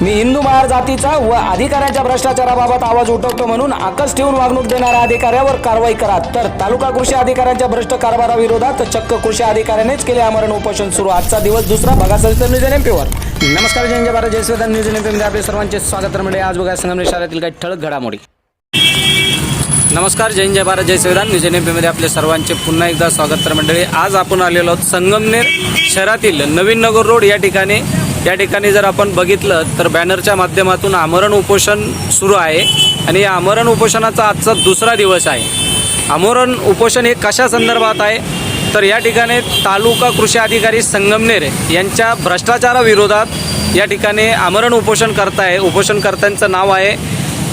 मी हिंदू महार जातीचा व अधिकाऱ्यांच्या भ्रष्टाचाराबाबत आवाज उठवतो म्हणून आकस ठेवून वागणूक देणाऱ्या अधिकाऱ्यावर कारवाई करा. तर तालुका कृषी अधिकाऱ्यांच्या भ्रष्ट कारभाराविरोधात चक्क कृषी अधिकाऱ्यानेच केले आमरण उपोषण सुरू. आजचा दिवस दुसरा भागात न्यूज एम पीवर नमस्कार जय जय भारत जय न्यूज एममध्ये आपले सर्वांचे स्वागत म्हणजे आज बघा संगमनेर शहरातील काही ठळक घडामोडी. नमस्कार जय जय भारत जय संविधान न्यूज एनमध्ये आपले सर्वांचे पुन्हा एकदा स्वागत तर मंडळी. आज आपण आलेलो आहोत संगमनेर शहरातील नवीन नगर रोड या ठिकाणी. या ठिकाणी जर आपण बघितलं तर बॅनरच्या माध्यमातून आमरण उपोषण सुरू आहे आणि या आमरण उपोषणाचा आजचा दुसरा दिवस आहे. आमरण उपोषण हे कशा संदर्भात आहे? तर या ठिकाणी तालुका कृषी अधिकारी संगमनेर यांच्या भ्रष्टाचाराविरोधात या ठिकाणी आमरण उपोषण करताय उपोषणकर्त्यांचं नाव आहे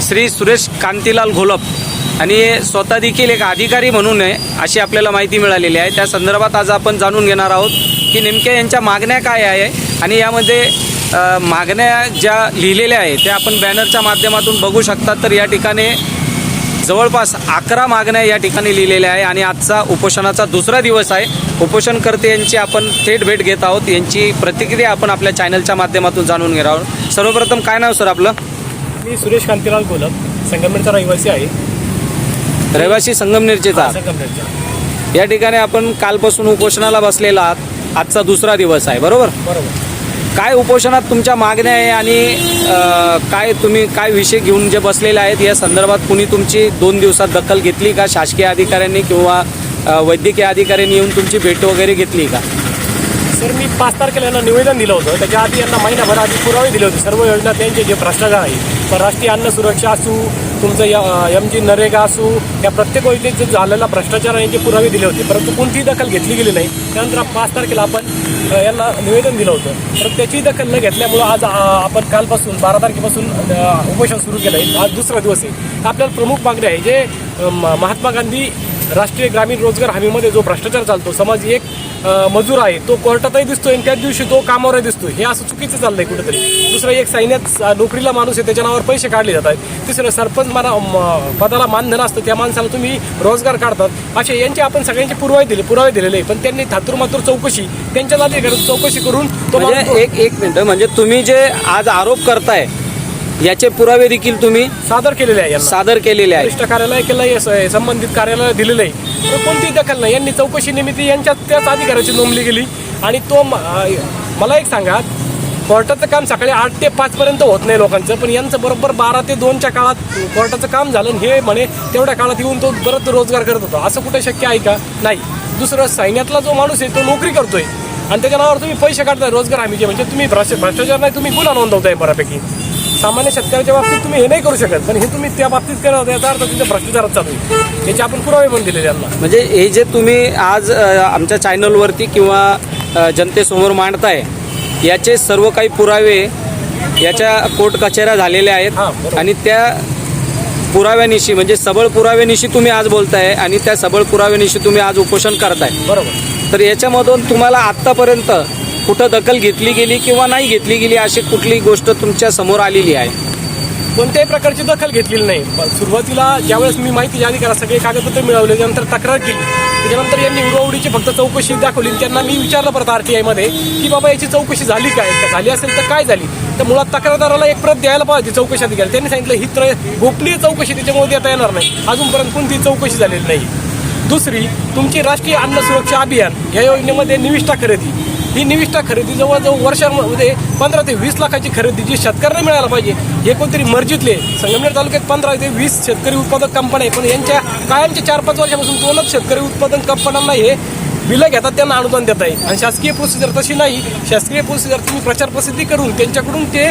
श्री सुरेश कांतीलाल घोलप. आणि स्वतः देखील एक अधिकारी म्हणून आहे अशी आपल्याला माहिती मिळालेली आहे. त्या संदर्भात आज आपण जाणून घेणार आहोत की नेमक्या यांच्या मागण्या काय आहे आणि यामध्ये मागण्या ज्या लिहिलेल्या आहे त्या आपण बॅनरच्या माध्यमातून बघू शकता तर या ठिकाणी जवळपास अकरा मागण्या या ठिकाणी लिहिलेल्या आहे आणि आजचा उपोषणाचा दुसरा दिवस आहे. उपोषणकर्ते यांची आपण थेट भेट घेत आहोत. यांची प्रतिक्रिया आपण आपल्या चॅनलच्या माध्यमातून जाणून घेणार आहोत. सर्वप्रथम काय नाव सर आपलं? मी सुरेश कांतीलाल गोलप संगमनेरचा रहिवासी आहे. रहिवासी संगमनेरचेच आहात. संगमनेरचा. या ठिकाणी आपण कालपासून उपोषणाला बसलेला आहात. आजचा दुसरा दिवस आहे बरोबर? बरोबर. काय उपोषणात तुमच्या मागण्या आहे आणि काय तुम्ही काय विषय घेऊन जे बसलेले आहेत या संदर्भात कुणी तुमची दोन दिवसात दखल घेतली का? शासकीय अधिकाऱ्यांनी किंवा वैद्यकीय अधिकाऱ्यांनी येऊन तुमची भेट वगैरे घेतली का? सर मी पाच तारखेला यांना निवेदन दिलं होतं. त्याच्या आधी यांना महिनाभर आधी पुरावे दिले होते. सर्व योजना त्यांचे जे भ्रष्टाचार आहे राष्ट्रीय अन्न सुरक्षा असू तुमचं एम जी नरेगा असू या प्रत्येक योजनेत जे झालेला भ्रष्टाचार यांचे पुरावे दिले होते. परंतु कोणतीही दखल घेतली गेली नाही. त्यानंतर पाच तारखेला आपण यांना निवेदन दिलं होतं. तर त्याची दखल न घेतल्यामुळं आज आपण कालपासून बारा तारखेपासून उपोषण सुरू केलं आहे आज दुसरा दिवस आहे. आपल्याला प्रमुख मागणी आहे जे म- महात्मा गांधी राष्ट्रीय ग्रामीण रोजगार हमीमध्ये जो भ्रष्टाचार चालतो समज एक मजूर आहे तो कोर्टातही दिसतोय आणि त्याच दिवशी तो कामावरही दिसतोय. हे असं चुकीचं चाललंय कुठेतरी. दुसरं एक सैन्यात नोकरीला माणूस आहे त्याच्या नावावर पैसे काढले जात आहेत. तिसरं सरपंच माना म- पदाला मानधन असतं त्या माणसाला तुम्ही रोजगार काढतात. असे यांचे आपण सगळ्यांचे पुरावे दिले पुरावे दिलेले. पण त्यांनी थातूर मातूर चौकशी त्यांच्या जाती चौकशी करून तो म्हणजे एक एक मिनिट म्हणजे तुम्ही जे आज आरोप करताय याचे पुरावे देखील तुम्ही सादर केलेले आहे यांना. सादर केलेले आहेत. वरिष्ठ कार्यालय केलं आहे संबंधित कार्यालयाला दिलेलं आहे. तर कोणतीही दखल नाही. यांनी चौकशी निमित्त यांच्या त्याच अधिकाऱ्याची नोंदली गेली आणि तो म- अं, मला एक सांगा कोर्टाचं काम सकाळी आठ ते पाच पर्यंत होत नाही लोकांचं पण यांचं बरोबर बारा ते दोनच्या काळात कोर्टाचं काम झालं आणि हे म्हणे तेवढ्या काळात येऊन तो परत रोजगार करत होता. असं कुठे शक्य आहे का? नाही. दुसरं सैन्यातला जो माणूस आहे तो नोकरी करतोय. आणि त्याच्या नावावर तुम्ही पैसे काढताय रोजगार हमीचे. म्हणजे तुम्ही भ्रष्ट भ्रष्टाचार नाही तुम्ही गुन्हा नोंदवताय बऱ्यापैकी. सामान्य शेतकऱ्याच्या बाबतीत तुम्ही हे नाही करू शकत पण हे तुम्ही त्या बाबतीत करत याचा अर्थ तुमच्या भ्रष्टाचारात चालू आहे याचे आपण पुरावे पण दिलेले यांना. म्हणजे हे जे तुम्ही आज आमच्या चॅनलवरती किंवा जनतेसमोर मांडताय याचे सर्व काही पुरावे याच्या कोर्ट कचेऱ्या झालेल्या आहेत. आणि त्या पुराव्यानिशी म्हणजे सबळ पुराव्यानिशी तुम्ही आज बोलताय आणि त्या सबळ पुराव्यानिशी तुम्ही आज उपोषण करताय. बरोबर. तर याच्यामधून तुम्हाला आत्तापर्यंत कुठं दखल घेतली गेली किंवा नाही घेतली गेली अशी कुठली गोष्ट तुमच्यासमोर आलेली आहे? कोणत्याही प्रकारची दखल घेतलेली नाही. सुरुवातीला ज्यावेळेस मी माहिती यादी करा सगळे कागदपत्र मिळवले त्यानंतर तक्रार केली. त्याच्यानंतर यांनी उडवडीची फक्त चौकशी दाखवली त्यांना मी विचारलं परत आर टी आयमध्ये की बाबा याची चौकशी झाली काय? झाली असेल तर काय झाली? तर मुळात तक्रारदाराला एक प्रत द्यायला पाहिजे चौकशी अधिकारी. त्यांनी सांगितलं ही त्र गोपनीय चौकशी त्याच्यामुळे देता येणार नाही. अजूनपर्यंत कोणती चौकशी झालेली नाही. दुसरी तुमची राष्ट्रीय अन्न सुरक्षा अभियान या योजनेमध्ये निविष्ठा खरेदी. ही निविष्ठा खरेदी जवळजवळ वर्षामध्ये पंधरा ते वीस लाखाची खरेदी जी शेतकऱ्यांना मिळायला पाहिजे हे कोणतरी मर्जीतले संगमनेर तालुक्यात पंधरा ते वीस शेतकरी उत्पादक कंपन्या आहे पण यांच्या कायमच्या चार पाच वर्षापासून दोनच शेतकरी उत्पादन कंपन्यांना हे बिलं घेतात त्यांना अनुदान देत आहे. आणि शासकीय प्रोसिजर तशी नाही. शासकीय प्रोसिजर तुम्ही प्रचार प्रसिद्धी करून त्यांच्याकडून ते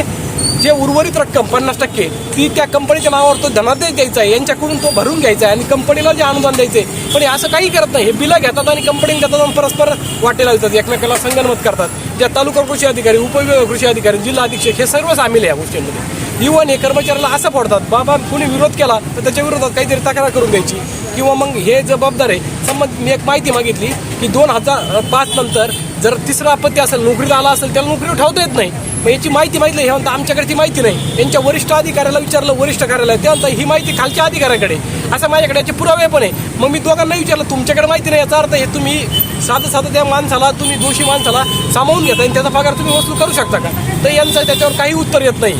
जे उर्वरित रक्कम पन्नास टक्के ती त्या कंपनीच्या नावावर तो धनादेश द्यायचा आहे यांच्याकडून तो भरून घ्यायचा आहे आणि कंपनीला जे अनुदान द्यायचे पण हे असं काही करत नाही. हे बिलं घेतात आणि कंपनी घेतात आणि परस्पर वाटेला देतात एकमेकाला संगनमत करतात. ज्या तालुका कृषी अधिकारी उपविभाग कृषी अधिकारी जिल्हा अधीक्षक हे सर्व सामील आहे या गोष्टींमध्ये. इव्हन हे कर्मचाऱ्याला असं पडतात बाबा कुणी विरोध केला तर त्याच्या विरोधात काहीतरी तक्रार करून द्यायची. किंवा मग हे जबाबदार आहे संबंध मी एक माहिती मागितली की दोन हजार पाच नंतर जर तिसरा आपत्ती असेल नोकरीला आला असेल त्याला नोकरीवर ठेवता येत नाही. मग याची माहिती माहिती हे म्हणता आमच्याकडे ती माहिती नाही. यांच्या वरिष्ठ अधिकाऱ्याला विचारलं वरिष्ठ कार्यालय ते म्हणता ही माहिती खालच्या अधिकाऱ्याकडे असं माझ्याकडे याचे पुरावे पण आहे. मग मी दोघांना विचारलं तुमच्याकडे माहिती नाही याचा अर्थ हे तुम्ही साधं साधं त्या माणसाला तुम्ही दोषी माणसाला सामावून घेता आणि त्याचा पगार तुम्ही वसूल करू शकता का? तर यांचं त्याच्यावर काही उत्तर येत नाही.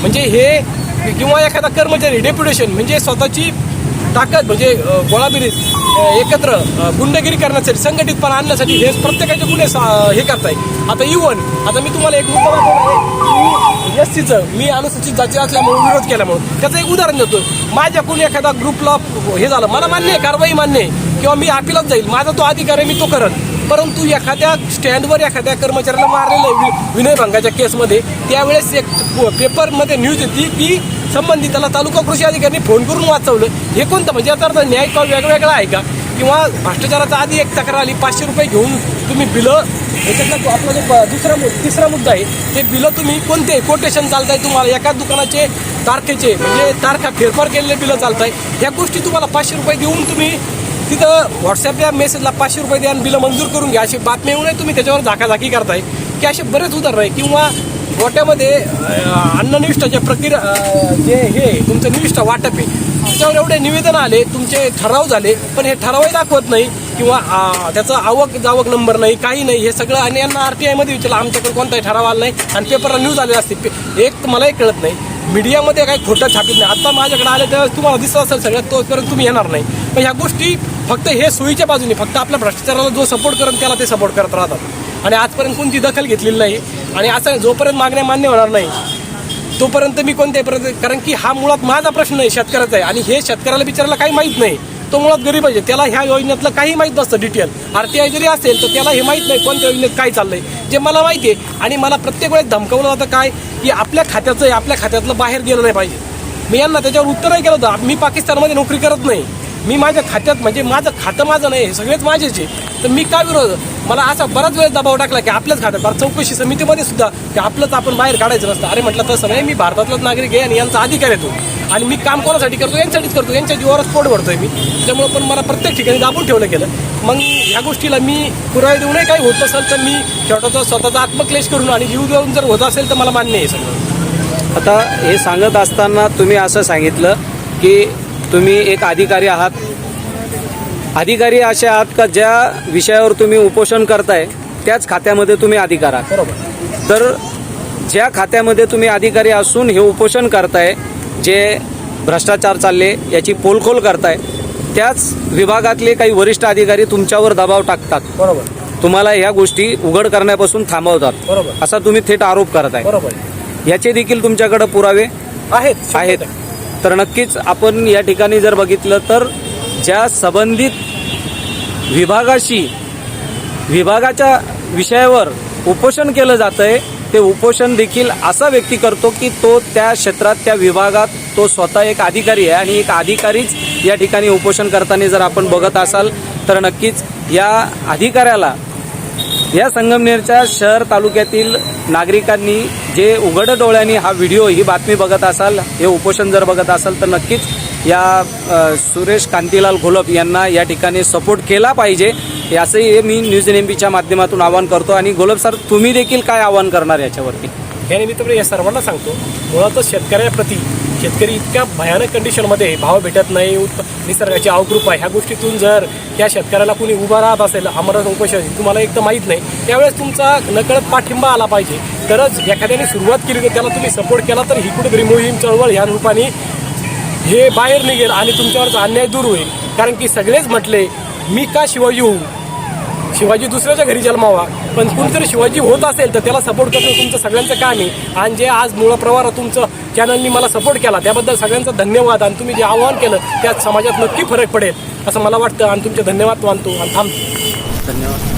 म्हणजे हे किंवा एखादा कर्मचारी डेप्युटेशन म्हणजे स्वतःची ताकद म्हणजे गोळाबिरीत एकत्र गुंडगिरी करण्यासाठी संघटितपणा आणण्यासाठी हे प्रत्येकाचे गुन्हे सा- हे करताय. आता e इव्हन आता मी तुम्हाला एक मुद्दा दाखवणार एस सीचं e मी अनुसूचित जाती असल्यामुळे विरोध केल्यामुळे त्याचं एक उदाहरण देतो. माझ्याकडून एखादा ग्रुपला हे झालं मला मान्य आहे कारवाई मान्य आहे किंवा मी अपिलात जाईल माझा तो अधिकार आहे मी तो करत परंतु एखाद्या स्टँडवर एखाद्या कर्मचाऱ्याला मारलेलं आहे वि- विनयभंगाच्या केसमध्ये त्यावेळेस एक पेपरमध्ये न्यूज येते की संबंधिताला तालुका कृषी अधिकाऱ्यांनी फोन करून वाचवलं. हे कोणतं? म्हणजे याचा अर्थ न्याय का वेगवेगळा आहे का? किंवा भ्रष्टाचाराचा आधी एक तक्रार आली पाचशे रुपये घेऊन तुम्ही बिलं याच्यातला आपला जो दुसरा तिसरा मुद्दा आहे ते बिलं तुम्ही कोणते कोटेशन चालताय तुम्हाला? एका दुकानाचे तारखेचे म्हणजे तारखा फेरफार केलेले बिलं चालताय. ह्या गोष्टी तुम्हाला पाचशे रुपये देऊन तुम्ही तिथं व्हॉट्सअप या मेसेजला पाचशे रुपये द्या आणि बिलं मंजूर करून घ्या. अशी बातमी येऊ नये तुम्ही त्याच्यावर झाकाझाकी करताय. की असे बरेच उदाहरण आहे. किंवा गोट्यामध्ये अन्ननिष्ठ अन्ननिविष्ठाच्या प्रक्रिया जे हे तुमचं निविष्ठा वाटप आहे. त्याच्यावर एवढे निवेदन आले तुमचे ठराव झाले पण हे ठरावही दाखवत नाही किंवा त्याचा आवक जावक नंबर नाही काही नाही हे सगळं आणि यांना आर टी आयमध्ये विचारलं आमच्याकडे कोणताही ठराव आला नाही. आणि पेपरला न्यूज आलेला असते. एक तर मलाही कळत नाही. मीडियामध्ये काही खोटं छापित नाही. आता माझ्याकडे आले त्यावेळेस तुम्हाला दिसत असेल सगळ्यात तोपर्यंत तुम्ही येणार नाही. पण ह्या गोष्टी फक्त हे सोयीच्या बाजूने फक्त आपल्या भ्रष्टाचाराला जो सपोर्ट करेल त्याला ते सपोर्ट करत राहतात. आणि आजपर्यंत कोणती दखल घेतलेली नाही. आणि असं जोपर्यंत मागण्या मान्य होणार नाही तोपर्यंत मी कोणत्याही पर्यंत कारण की हा मुळात माझा प्रश्न आहे शेतकऱ्याचा आहे. आणि हे शेतकऱ्याला बिचारायला काही माहीत नाही. तो मुळात गरीब आहे. त्याला ह्या योजनेतलं काही माहीत नसतं डिटेल आर टी आय जरी असेल तर त्याला हे माहीत नाही कोणत्या योजनेत काय चाललंय. जे मला माहिती आहे आणि मला प्रत्येक वेळेस धमकवलं जातं काय की आपल्या खात्याचं आहे आपल्या खात्यातलं बाहेर गेलं नाही पाहिजे. मी यांना त्याच्यावर उत्तरही केलं होतं. मी पाकिस्तानमध्ये नोकरी करत नाही. मी माझ्या खात्यात म्हणजे माझं खातं माझं नाही हे सगळेच माझेच आहे. तर मी काय विरोध मला असा बराच वेळ दबाव टाकला की आपल्याच खात्यात बरं चौकशी समितीमध्ये सुद्धा की आपलंच आपण बाहेर काढायचं नसतं. अरे म्हटलं तसं नाही मी भारतातलाच नागरिक आहे आणि यांचा अधिकार येतो आणि मी काम कोणासाठी करतो? यांच्यासाठीच करतो. यांच्या जीवावरच पोट भरतोय मी. त्यामुळं पण मला प्रत्येक ठिकाणी दाबून ठेवलं गेलं. मग ह्या गोष्टीला मी पुरावे देऊनही काही होत नसेल तर मी शेवटाचा स्वतःचा आत्मक्लेश करून आणि जीव देऊन जर होत असेल तर मला मान्य आहे सगळं. आता हे सांगत असताना तुम्ही असं सांगितलं की तुम्ही एक अधिकारी आहात. अधिकारी असे आहात का ज्या विषयावर तुम्ही उपोषण करताय त्याच खात्यामध्ये तुम्ही अधिकार आहात? बरोबर. तर ज्या खात्यामध्ये तुम्ही अधिकारी असून हे उपोषण करताय जे भ्रष्टाचार चालले याची पोलखोल करताय त्याच विभागातले काही वरिष्ठ अधिकारी तुमच्यावर दबाव टाकतात. बरोबर. तुम्हाला ह्या गोष्टी उघड करण्यापासून थांबवतात. बरोबर. असा तुम्ही थेट आरोप करताय. बरोबर. याचे देखील तुमच्याकडे पुरावे आहेत. आहेत. तर नक्कीच आपण या ठिकाणी जर बघितलं तर ज्या संबंधित विभागाशी विभागाच्या विषयावर उपोषण केलं जातं आहे ते उपोषण देखील असा व्यक्ती करतो की तो त्या क्षेत्रात त्या विभागात तो स्वतः एक अधिकारी आहे आणि एक अधिकारीच या ठिकाणी उपोषण करताना जर आपण बघत असाल तर नक्कीच या अधिकाऱ्याला या संगमनेरच्या शहर तालुक्यातील नागरिकांनी जे उघड डोळ्यांनी हा व्हिडिओ ही बातमी बघत असाल हे उपोषण जर बघत असाल तर नक्कीच या सुरेश कांतीलाल घोलप यांना या ठिकाणी सपोर्ट केला पाहिजे. असंही मी न्यूज एन एम माध्यमातून आवाहन करतो. आणि घोलप सर तुम्ही देखील काय आवाहन करणार याच्यावरती? या निमित्ताने या सर्वांना सांगतो मुळातच शेतकऱ्याप्रती शेतकरी इतक्या भयानक कंडिशनमध्ये भाव भेटत नाही उत्प- निसर्गाची अवकृप आहे. ह्या गोष्टीतून जर त्या शेतकऱ्याला कुणी उभा राहत असेल अमरावती उपोषण तुम्हाला एक तर माहीत नाही. त्यावेळेस तुमचा नकळत पाठिंबा आला पाहिजे. तरच एखाद्याने सुरुवात केली तर त्याला तुम्ही सपोर्ट केला तर ही कुठेतरी मोहीम चळवळ ह्या रूपाने हे बाहेर निघेल आणि तुमच्यावरचा अन्याय दूर होईल. कारण की सगळेच म्हटले मी का शिवाजी होऊ शिवाजी दुसऱ्याच्या घरी जन्मावा पण कुणीतरी शिवाजी होत असेल तर त्याला सपोर्ट करणं तुमचं सगळ्यांचं काम आहे. आणि जे आज मूळ तुमचं चॅनलनी मला सपोर्ट केला. त्याबद्दल सगळ्यांचा धन्यवाद आणि तुम्ही जे आवाहन केलं त्यात समाजात नक्की फरक पडेल. असं मला वाटतं आणि तुमचे धन्यवाद मानतो आणि थांबतो. धन्यवाद.